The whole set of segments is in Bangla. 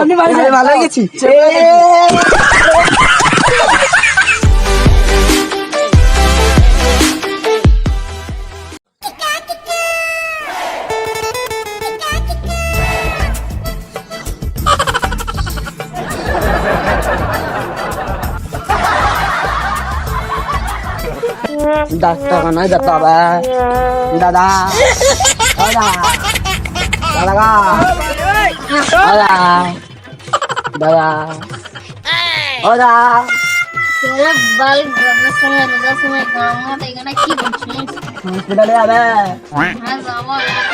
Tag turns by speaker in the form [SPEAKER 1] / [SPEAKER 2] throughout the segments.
[SPEAKER 1] আমি ভালো হয়ে গেছি। ডাক্তার নয় যেতে দাদা। দাদা। দাদা দাদা দাদা দাদা
[SPEAKER 2] তোরা বাল গরমের সময় রোজার সময় গরম মতো এখানে কি
[SPEAKER 1] হসপিটালে যাবে
[SPEAKER 2] হ্যাঁ যাব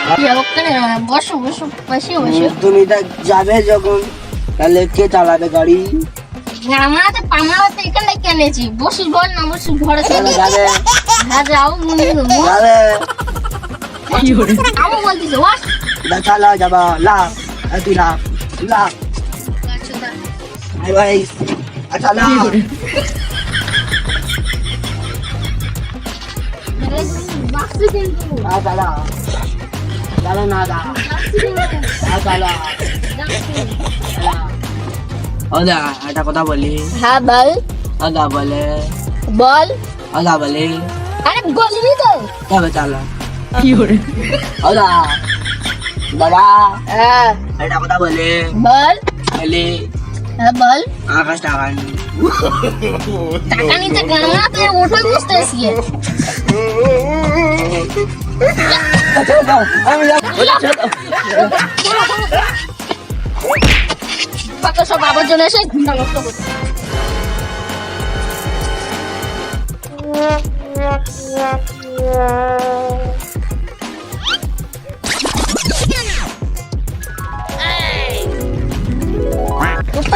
[SPEAKER 2] কি ওখানে বসো বসো বসে বসো
[SPEAKER 1] তুমি তা যাবে যখন তাহলে কে চালাবে গাড়ি
[SPEAKER 2] আমরা তো আমরা তো এখানে কেনেছি বসিস বল না বসিস ঘরে
[SPEAKER 1] যাবে
[SPEAKER 2] হ্যাঁ যাও
[SPEAKER 1] যাবে
[SPEAKER 2] আমি ওয়াস
[SPEAKER 1] দা চালা যাবা লা তুই লা লা ভাই ভাই আচ্ছা লা
[SPEAKER 2] বাক্সি কিন্তু
[SPEAKER 1] না চালা চালা না দা না চালা ওদা একটা কথা বলি
[SPEAKER 2] হ্যাঁ বল
[SPEAKER 1] ওদা বলে
[SPEAKER 2] বল
[SPEAKER 1] ওদা বলে
[SPEAKER 2] আরে বলিনি তো
[SPEAKER 1] তবে চালা ওদা দাদা
[SPEAKER 2] হ্যাঁ
[SPEAKER 1] একটা কথা বলে
[SPEAKER 2] বল
[SPEAKER 1] বলে
[SPEAKER 2] হ্যাঁ বল
[SPEAKER 1] আকাশ টাকা নেই
[SPEAKER 2] টাকা নিতে গামলাতে ওঠে বুঝতে এসে
[SPEAKER 1] আমি যাব
[SPEAKER 2] কত সব আবার চলে এসে ঘুমটা নষ্ট করছে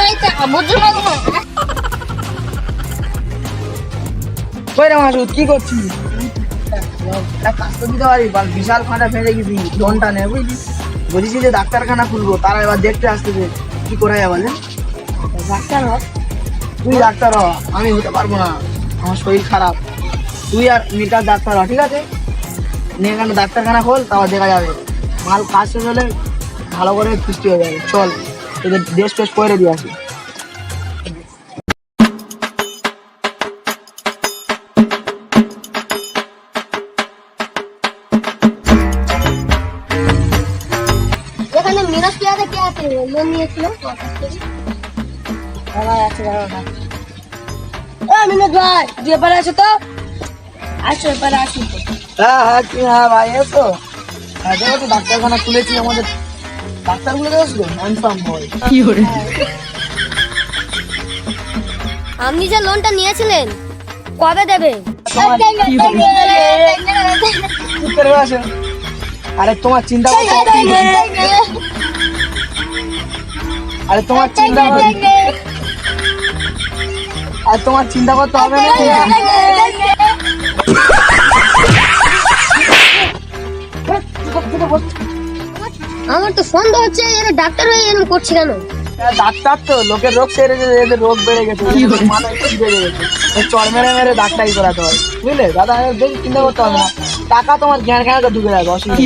[SPEAKER 2] কোথায় টাকা বুঝছ না তোমার
[SPEAKER 1] কই রে মাসুদ কি করছিস কাজ তো দিতে পারি বিশাল ফাঁটা ফেলে গেছি ঘণ্টা নেই বুঝলি বলেছি যে ডাক্তারখানা খুলবো, তারা এবার দেখতে আসতেছে কি করা যায় বলে
[SPEAKER 2] ডাক্তার হোক
[SPEAKER 1] তুই ডাক্তার হ আমি হতে পারব না। আমার শরীর খারাপ। তুই আর মিটার ডাক্তার হ ঠিক আছে নিয়ে এখানে ডাক্তারখানা খোল, তারপর দেখা যাবে। মাল কাজ শেষ হলে ভালো করে ফিস্টি হয়ে যাবে চল। তোদের ড্রেস ফ্রেস করে দিয়ে আসি।
[SPEAKER 2] এখানে মিরাজ কে আছে কে আছে? লোন নিয়েছিল? মিনাজ ভাই তুই এবারে আসো তো? আসো এবারে আসি
[SPEAKER 1] হ্যাঁ হ্যাঁ কি হ্যাঁ ভাই এসো। হ্যাঁ দেখো তো ডাক্তারখানা খুলেছি আমাদের। হ্যান্ডসাম বয়
[SPEAKER 2] আপনি যে লোনটা নিয়েছিলেন কবে দেবে?
[SPEAKER 1] আরে তোমার চিন্তা করতে আরে তোমার চিন্তা আর তোমার চিন্তা করতে হবে না
[SPEAKER 2] আমার তো সন্দেহ হচ্ছে এরা ডাক্তার হয়ে এরকম করছে কেন?
[SPEAKER 1] হ্যাঁ, ডাক্তার তো লোকের রোগ সেরে এদের রোগ বেড়ে গেছে বেড়ে গেছে। এই চর মেরে মেরে ডাক্তারি করাতে হয় বুঝলে? দাদা এর বেশি চিন্তা করতে হবে না। টাকা তোমার জ্ঞান জ্ঞানটা ঢুকে যাবে অসুবিধা।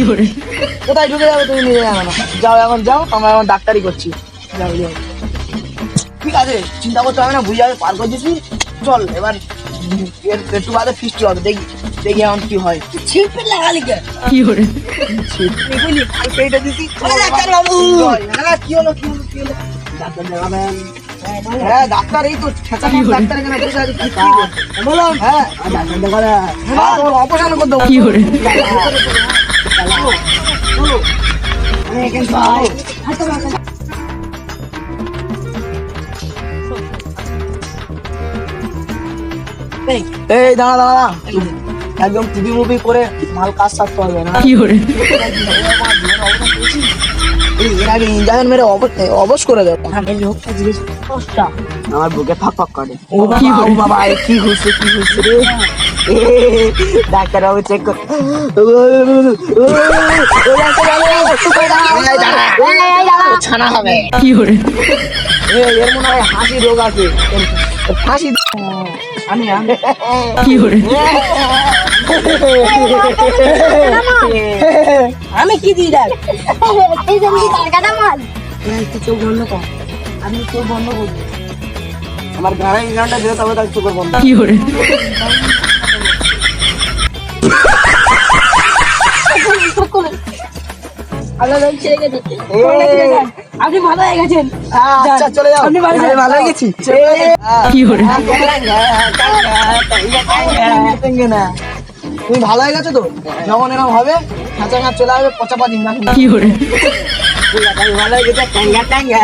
[SPEAKER 1] কোথায় ঢুকে যাবে তুমি নিজে জানো না। যাও এখন যাও আমরা এখন ডাক্তারি করছি। যাও যাও। ঠিক আছে চিন্তা করতে হবে না বুঝে যাবে পার করে দিছি চল এবার একটু বাদে ফিস্টি হবে দেখি দেখি এখন কি হয়। ছিপে লাগালি কে? ছিপে বুঝলি কালকে দিছি। ডাক্তার হ্যাঁ? কি হলো কি হলো কি হলো? ডাক্তার দেখাবেন। হ্যাঁ ডাক্তার এই তো খেঁচা ডাক্তার এখানে বসে আছে কি কি হ্যাঁ ডাক্তার দেখাবে হ্যাঁ। অপারেশন করে দেবো কি করে? এখানে যাই এই দাঁড়া দাঁড়া একদম টিভি মুভি করে মাল কাজ সারতে হবে না। এই, এর আগে ইঞ্জেকশন মেরে অবশ করে দেবো এই লোকটা জিজ্ঞেস আমার বুকে ফাঁক ফাঁক করে। ও বাবা বাবা কি হচ্ছে কি হচ্ছে রে? এ, ডাক্তার বাবু চেক কর। ছানা হবে। এর মনে হয় হাসি রোগ আছে। ফাঁসি আমি
[SPEAKER 2] কি দিই দেখ? এই মাল।
[SPEAKER 1] চোখ বন্ধ কর। আমি চোখ বন্ধ করব। আমার গাড়ি গানটা দিলে তবে তার চোখের বন্ধ।
[SPEAKER 2] আল্লাহ রোগ ছেড়ে গেছে
[SPEAKER 1] আপনি ভালো হয়ে গেছেন। আচ্ছা চলে যাও। আপনি ভালো ভালো হয়ে গেছি। কি করে? তুমি ভালো হয়ে গেছো তো? যখন এরকম হবে খাঁচা খাঁচ চলে আসবে পচা পাতি না কি করে? ভালো হয়ে গেছে ট্যাঙ্গা ট্যাঙ্গা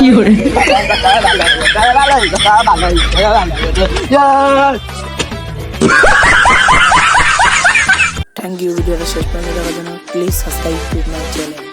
[SPEAKER 1] কি করে?
[SPEAKER 3] থ্যাংক ইউ ভিডিওটা শেষ পর্যন্ত দেখার জন্য please subscribe to my channel.